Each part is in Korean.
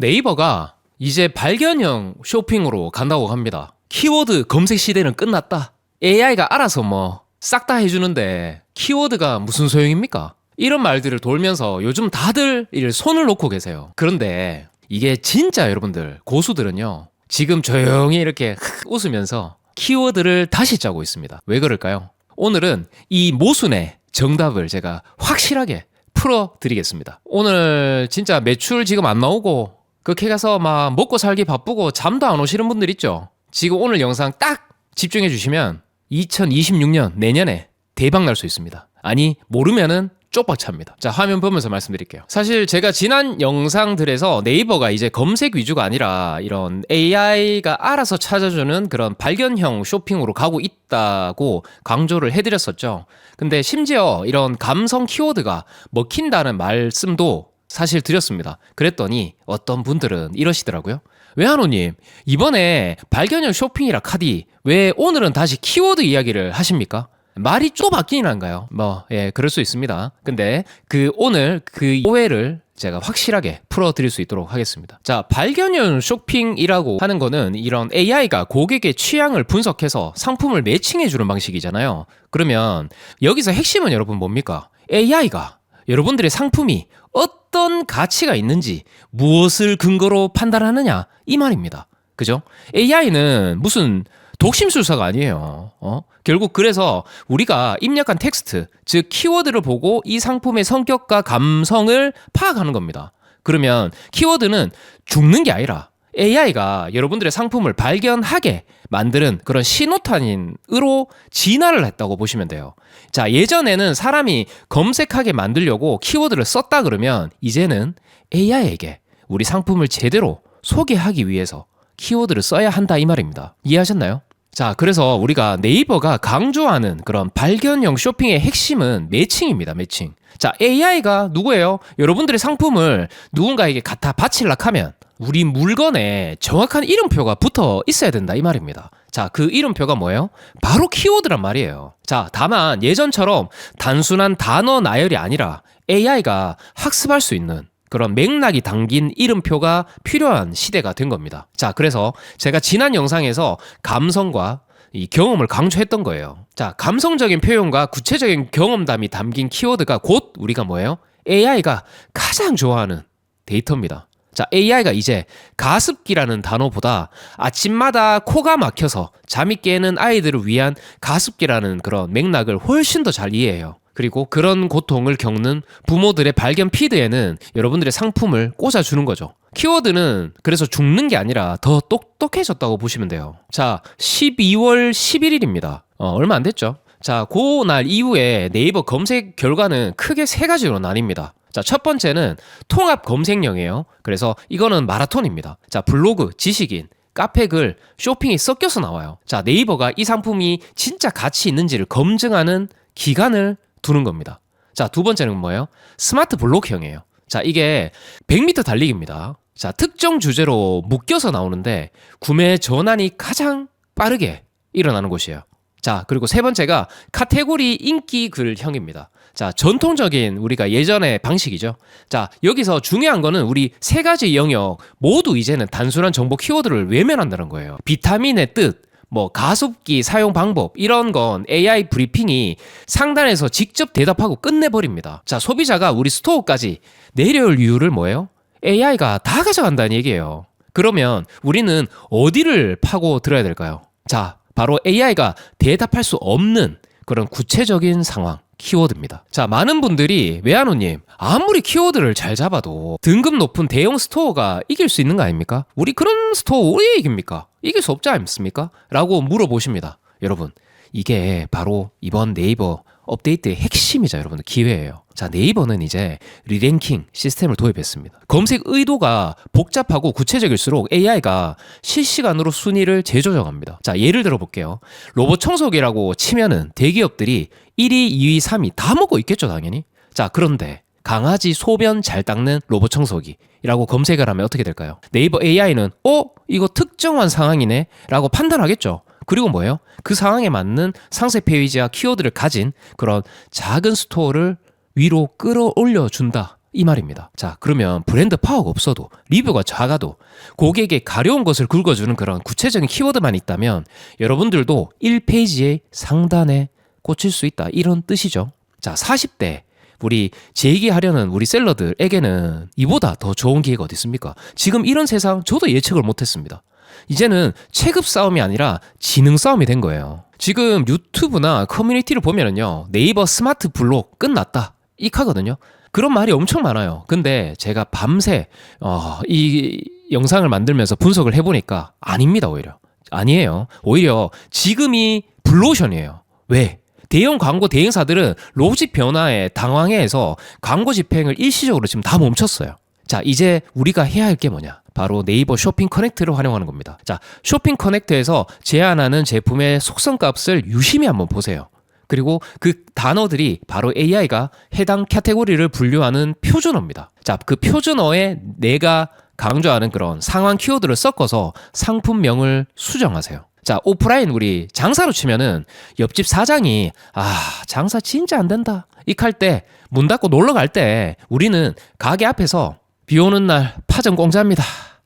네이버가 이제 발견형 쇼핑으로 간다고 합니다. 키워드 검색 시대는 끝났다. AI가 알아서 뭐 싹 다 해주는데 키워드가 무슨 소용입니까? 이런 말들을 돌면서 요즘 다들 이 손을 놓고 계세요. 그런데 이게 진짜 여러분들 고수들은요. 지금 조용히 이렇게 웃으면서 키워드를 다시 짜고 있습니다. 왜 그럴까요? 오늘은 이 모순의 정답을 제가 확실하게 풀어 드리겠습니다. 오늘 진짜 매출 지금 안 나오고 그렇게 가서 막 먹고 살기 바쁘고 잠도 안 오시는 분들 있죠. 지금 오늘 영상 딱 집중해 주시면 2026년 내년에 대박 날 수 있습니다. 아니 모르면은 쪽박차입니다. 자, 화면 보면서 말씀드릴게요. 사실 제가 지난 영상들에서 네이버가 이제 검색 위주가 아니라 이런 AI가 알아서 찾아주는 그런 발견형 쇼핑으로 가고 있다고 강조를 해드렸었죠. 근데 심지어 이런 감성 키워드가 먹힌다는 말씀도 사실 드렸습니다. 그랬더니 어떤 분들은 이러시더라고요. 외환호님, 이번에 발견형 쇼핑이라 카디, 왜 오늘은 다시 키워드 이야기를 하십니까? 말이 좀 바뀌는가요? 뭐, 예, 그럴 수 있습니다. 근데 그 오늘 그 오해를 제가 확실하게 풀어드릴 수 있도록 하겠습니다. 자, 발견형 쇼핑이라고 하는 거는 이런 AI가 고객의 취향을 분석해서 상품을 매칭해주는 방식이잖아요. 그러면 여기서 핵심은 여러분 뭡니까? AI가 여러분들의 상품이 어떤 가치가 있는지 무엇을 근거로 판단하느냐 이 말입니다. 그죠? AI는 무슨 독심술사가 아니에요. 어? 결국 그래서 우리가 입력한 텍스트, 즉 키워드를 보고 이 상품의 성격과 감성을 파악하는 겁니다. 그러면 키워드는 죽는 게 아니라 AI가 여러분들의 상품을 발견하게 만드는 그런 신호탄으로 진화를 했다고 보시면 돼요. 자, 예전에는 사람이 검색하게 만들려고 키워드를 썼다 그러면 이제는 AI에게 우리 상품을 제대로 소개하기 위해서 키워드를 써야 한다 이 말입니다. 이해하셨나요? 자, 그래서 우리가 네이버가 강조하는 그런 발견형 쇼핑의 핵심은 매칭입니다, 매칭. 자, AI가 누구예요? 여러분들의 상품을 누군가에게 갖다 바칠락 하면 우리 물건에 정확한 이름표가 붙어 있어야 된다, 이 말입니다. 자, 그 이름표가 뭐예요? 바로 키워드란 말이에요. 자, 다만 예전처럼 단순한 단어 나열이 아니라 AI가 학습할 수 있는 그런 맥락이 담긴 이름표가 필요한 시대가 된 겁니다. 자, 그래서 제가 지난 영상에서 감성과 이 경험을 강조했던 거예요. 자, 감성적인 표현과 구체적인 경험담이 담긴 키워드가 곧 우리가 뭐예요? AI가 가장 좋아하는 데이터입니다. 자, AI가 이제 가습기라는 단어보다 아침마다 코가 막혀서 잠이 깨는 아이들을 위한 가습기라는 그런 맥락을 훨씬 더 잘 이해해요. 그리고 그런 고통을 겪는 부모들의 발견 피드에는 여러분들의 상품을 꽂아주는 거죠. 키워드는 그래서 죽는 게 아니라 더 똑똑해졌다고 보시면 돼요. 자, 12월 11일입니다. 어, 얼마 안 됐죠? 자, 그 날 이후에 네이버 검색 결과는 크게 세 가지로 나뉩니다. 자, 첫 번째는 통합 검색령이에요. 그래서 이거는 마라톤입니다. 자, 블로그, 지식인, 카페 글, 쇼핑이 섞여서 나와요. 자, 네이버가 이 상품이 진짜 가치 있는지를 검증하는 기간을 두는 겁니다. 자, 두 번째는 뭐예요? 스마트 블록형이에요. 자, 이게 100m 달리기입니다. 자, 특정 주제로 묶여서 나오는데 구매 전환이 가장 빠르게 일어나는 곳이에요. 자, 그리고 세 번째가 카테고리 인기 글형입니다. 자, 전통적인 우리가 예전의 방식이죠. 자, 여기서 중요한 거는 우리 세 가지 영역 모두 이제는 단순한 정보 키워드를 외면한다는 거예요. 비타민의 뜻, 뭐 가습기 사용 방법 이런 건 AI 브리핑이 상단에서 직접 대답하고 끝내버립니다. 자, 소비자가 우리 스토어까지 내려올 이유를 뭐예요? AI가 다 가져간다는 얘기예요. 그러면 우리는 어디를 파고 들어야 될까요? 자, 바로 AI가 대답할 수 없는 그런 구체적인 상황. 키워드입니다. 자, 많은 분들이 외환호님 아무리 키워드를 잘 잡아도 등급 높은 대형 스토어가 이길 수 있는 거 아닙니까? 우리 그런 스토어 왜 이깁니까? 이길 수 없지 않습니까? 라고 물어보십니다. 여러분, 이게 바로 이번 네이버 업데이트의 핵심이자 여러분들 기회예요. 자, 네이버는 이제 리랭킹 시스템을 도입했습니다. 검색 의도가 복잡하고 구체적일수록 AI가 실시간으로 순위를 재조정합니다. 자, 예를 들어 볼게요. 로봇 청소기라고 치면은 대기업들이 1위, 2위, 3위 다 먹고 있겠죠, 당연히. 자, 그런데 강아지 소변 잘 닦는 로봇 청소기라고 검색을 하면 어떻게 될까요? 네이버 AI는 어? 이거 특정한 상황이네? 라고 판단하겠죠. 그리고 뭐예요? 그 상황에 맞는 상세 페이지와 키워드를 가진 그런 작은 스토어를 위로 끌어올려 준다. 이 말입니다. 자, 그러면 브랜드 파워가 없어도 리뷰가 작아도 고객에게 가려운 것을 긁어주는 그런 구체적인 키워드만 있다면 여러분들도 1페이지의 상단에 꽂힐 수 있다. 이런 뜻이죠. 자, 40대 우리 재기하려는 우리 셀러들에게는 이보다 더 좋은 기회가 어디 있습니까? 지금 이런 세상 저도 예측을 못했습니다. 이제는 체급 싸움이 아니라 지능 싸움이 된 거예요. 지금 유튜브나 커뮤니티를 보면은요, 네이버 스마트 블록 끝났다. 익하거든요. 그런 말이 엄청 많아요. 근데 제가 밤새, 어, 이 영상을 만들면서 분석을 해보니까 아닙니다, 오히려. 아니에요. 오히려 지금이 블루오션이에요. 왜? 대형 광고 대행사들은 로직 변화에 당황해서 광고 집행을 일시적으로 지금 다 멈췄어요. 자, 이제 우리가 해야 할 게 뭐냐? 바로 네이버 쇼핑 커넥트를 활용하는 겁니다. 자, 쇼핑 커넥트에서 제안하는 제품의 속성 값을 유심히 한번 보세요. 그리고 그 단어들이 바로 AI가 해당 카테고리를 분류하는 표준어입니다. 자, 그 표준어에 내가 강조하는 그런 상황 키워드를 섞어서 상품명을 수정하세요. 자, 오프라인 우리 장사로 치면은 옆집 사장이 아, 장사 진짜 안 된다. 익할 때문 닫고 놀러 갈 때 우리는 가게 앞에서 비 오는 날 파전 공짜입니다.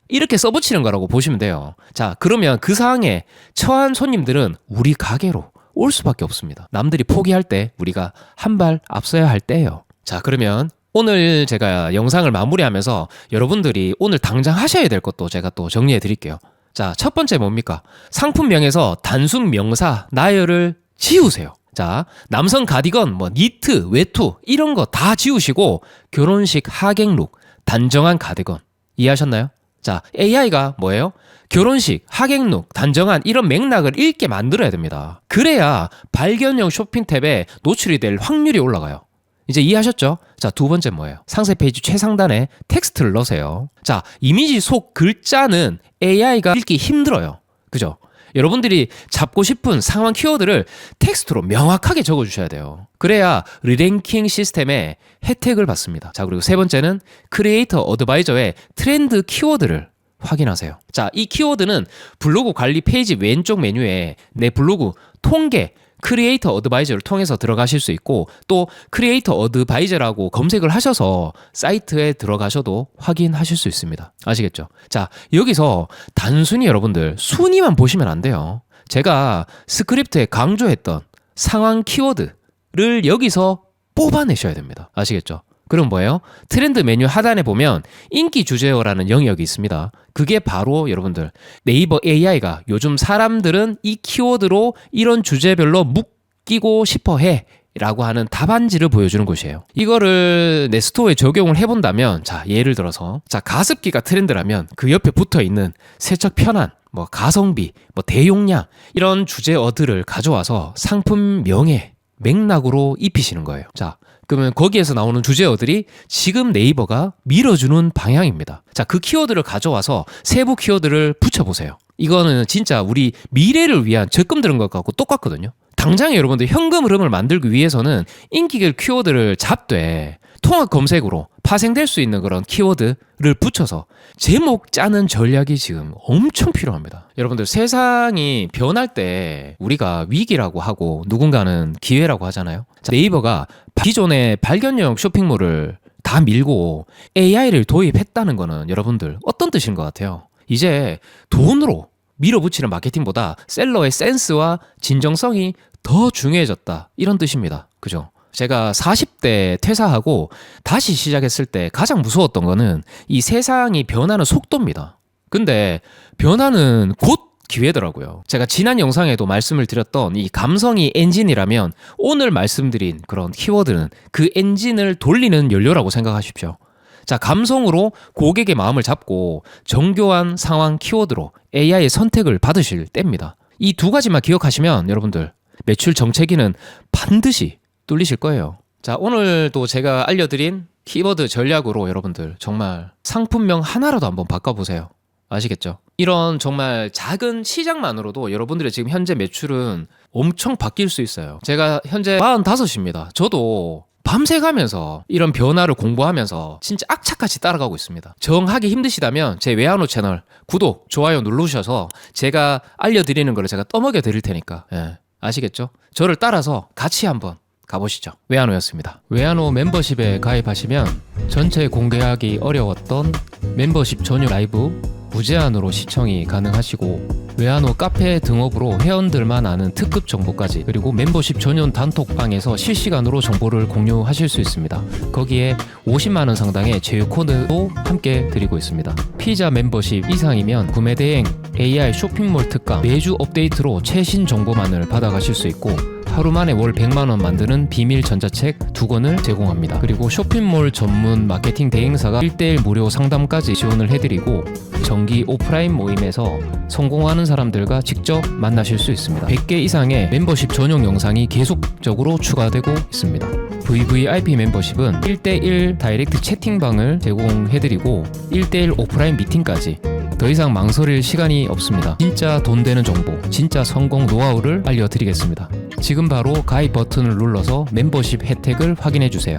이렇게 써붙이는 거라고 보시면 돼요. 자, 그러면 그 상황에 처한 손님들은 우리 가게로 올 수밖에 없습니다. 남들이 포기할 때 우리가 한 발 앞서야 할 때예요. 자, 그러면 오늘 제가 영상을 마무리하면서 여러분들이 오늘 당장 하셔야 될 것도 제가 또 정리해 드릴게요. 자, 첫 번째 뭡니까? 상품명에서 단순 명사, 나열을 지우세요. 자, 남성 가디건, 뭐, 니트, 외투, 이런 거 다 지우시고, 결혼식 하객룩, 단정한 가디건. 이해하셨나요? 자, AI가 뭐예요? 결혼식, 하객룩, 단정한 이런 맥락을 읽게 만들어야 됩니다. 그래야 발견형 쇼핑 탭에 노출이 될 확률이 올라가요. 이제 이해하셨죠? 자, 두 번째 뭐예요? 상세 페이지 최상단에 텍스트를 넣으세요. 자, 이미지 속 글자는 AI가 읽기 힘들어요. 그죠? 여러분들이 잡고 싶은 상황 키워드를 텍스트로 명확하게 적어 주셔야 돼요. 그래야 리랭킹 시스템에 혜택을 받습니다. 자, 그리고 세 번째는 크리에이터 어드바이저의 트렌드 키워드를 확인하세요. 자, 이 키워드는 블로그 관리 페이지 왼쪽 메뉴에 내 블로그 통계 크리에이터 어드바이저를 통해서 들어가실 수 있고 또 크리에이터 어드바이저라고 검색을 하셔서 사이트에 들어가셔도 확인하실 수 있습니다. 아시겠죠? 자, 여기서 단순히 여러분들 순위만 보시면 안 돼요. 제가 스크립트에 강조했던 상황 키워드를 여기서 뽑아내셔야 됩니다. 아시겠죠? 그럼 뭐예요? 트렌드 메뉴 하단에 보면 인기 주제어라는 영역이 있습니다. 그게 바로 여러분들 네이버 AI가 요즘 사람들은 이 키워드로 이런 주제별로 묶이고 싶어 해. 라고 하는 답안지를 보여주는 곳이에요. 이거를 내 스토어에 적용을 해본다면, 자, 예를 들어서, 자, 가습기가 트렌드라면 그 옆에 붙어 있는 세척 편한, 뭐, 가성비, 뭐, 대용량, 이런 주제어들을 가져와서 상품명에 맥락으로 입히시는 거예요. 자, 그러면 거기에서 나오는 주제어들이 지금 네이버가 밀어주는 방향입니다. 자, 그 키워드를 가져와서 세부 키워드를 붙여보세요. 이거는 진짜 우리 미래를 위한 적금 들은 것 같고 똑같거든요. 당장에 여러분들 현금 흐름을 만들기 위해서는 인기글 키워드를 잡되 통합 검색으로 파생될 수 있는 그런 키워드를 붙여서 제목 짜는 전략이 지금 엄청 필요합니다. 여러분들 세상이 변할 때 우리가 위기라고 하고 누군가는 기회라고 하잖아요. 자, 네이버가 기존의 발견형 쇼핑몰을 다 밀고 AI를 도입했다는 거는 여러분들 어떤 뜻인 것 같아요? 이제 돈으로 밀어붙이는 마케팅보다 셀러의 센스와 진정성이 더 중요해졌다. 이런 뜻입니다. 그죠? 제가 40대 퇴사하고 다시 시작했을 때 가장 무서웠던 거는 이 세상이 변하는 속도입니다. 근데 변화는 곧 기회더라고요. 제가 지난 영상에도 말씀을 드렸던 이 감성이 엔진이라면 오늘 말씀드린 그런 키워드는 그 엔진을 돌리는 연료라고 생각하십시오. 자, 감성으로 고객의 마음을 잡고 정교한 상황 키워드로 AI의 선택을 받으실 때입니다. 이 두 가지만 기억하시면 여러분들 매출 정체기는 반드시 뚫리실 거예요. 자, 오늘도 제가 알려드린 키워드 전략으로 여러분들 정말 상품명 하나라도 한번 바꿔보세요. 아시겠죠? 이런 정말 작은 시장만으로도 여러분들의 지금 현재 매출은 엄청 바뀔 수 있어요. 제가 현재 45입니다. 저도 밤새 가면서 이런 변화를 공부하면서 진짜 악착같이 따라가고 있습니다. 정하기 힘드시다면 제 외환호 채널 구독, 좋아요 누르셔서 제가 알려드리는 거를 제가 떠먹여 드릴 테니까 예, 아시겠죠? 저를 따라서 같이 한번 가보시죠. 외환호였습니다. 외환호 멤버십에 가입하시면 전체 공개하기 어려웠던 멤버십 전용 라이브 무제한으로 시청이 가능하시고 외환호 카페 등업으로 회원들만 아는 특급 정보까지 그리고 멤버십 전용 단톡방에서 실시간으로 정보를 공유하실 수 있습니다. 거기에 50만 원 상당의 제휴 코드도 함께 드리고 있습니다. 피자 멤버십 이상이면 구매 대행 AI 쇼핑몰 특강 매주 업데이트로 최신 정보만을 받아가실 수 있고 하루 만에 월 100만 원 만드는 비밀 전자책 두 권을 제공합니다. 그리고 쇼핑몰 전문 마케팅 대행사가 1대1 무료 상담까지 지원을 해드리고 정기 오프라인 모임에서 성공하는 사람들과 직접 만나실 수 있습니다. 100개 이상의 멤버십 전용 영상이 계속적으로 추가되고 있습니다. VVIP 멤버십은 1대1 다이렉트 채팅방을 제공해드리고 1대1 오프라인 미팅까지 더 이상 망설일 시간이 없습니다. 진짜 돈 되는 정보, 진짜 성공 노하우를 알려드리겠습니다. 지금 바로 가입 버튼을 눌러서 멤버십 혜택을 확인해 주세요.